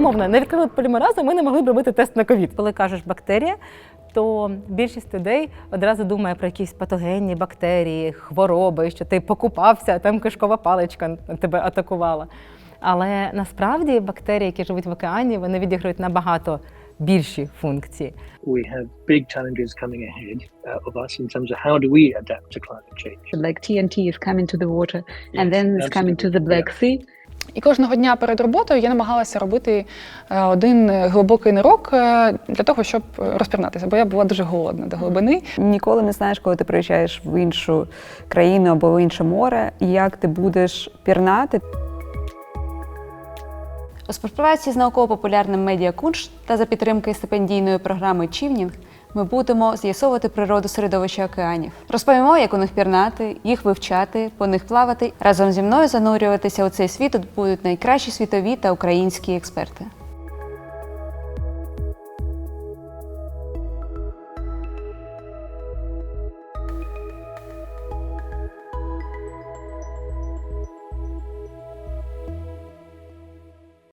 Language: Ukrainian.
мовно, не відкрили полімеразу, ми не могли б робити тест на ковід. Коли кажеш бактерія, то більшість людей одразу думає про якісь патогенні бактерії, хвороби, що ти покупався, а там кишкова паличка тебе атакувала. Але насправді бактерії, які живуть в океані, вони відіграють набагато більші функції. we have big challenges coming ahead uh, of us in terms of how do we adapt to climate change. like TNT is coming to the water and then it's coming to the Black yeah. Sea. І кожного дня перед роботою я намагалася робити е, один глибокий нирок е, для того, щоб розпірнатися, бо я була дуже голодна до глибини. Ніколи не знаєш, коли ти приїжджаєш в іншу країну або в інше море, і як ти будеш пірнати. У співпраці з науково-популярним медіа Кунш та за підтримки стипендійної програми Чівнінг ми будемо з'ясовувати природу середовища океанів. Розповімо, як у них пірнати, їх вивчати, по них плавати. Разом зі мною занурюватися у цей світ тут будуть найкращі світові та українські експерти.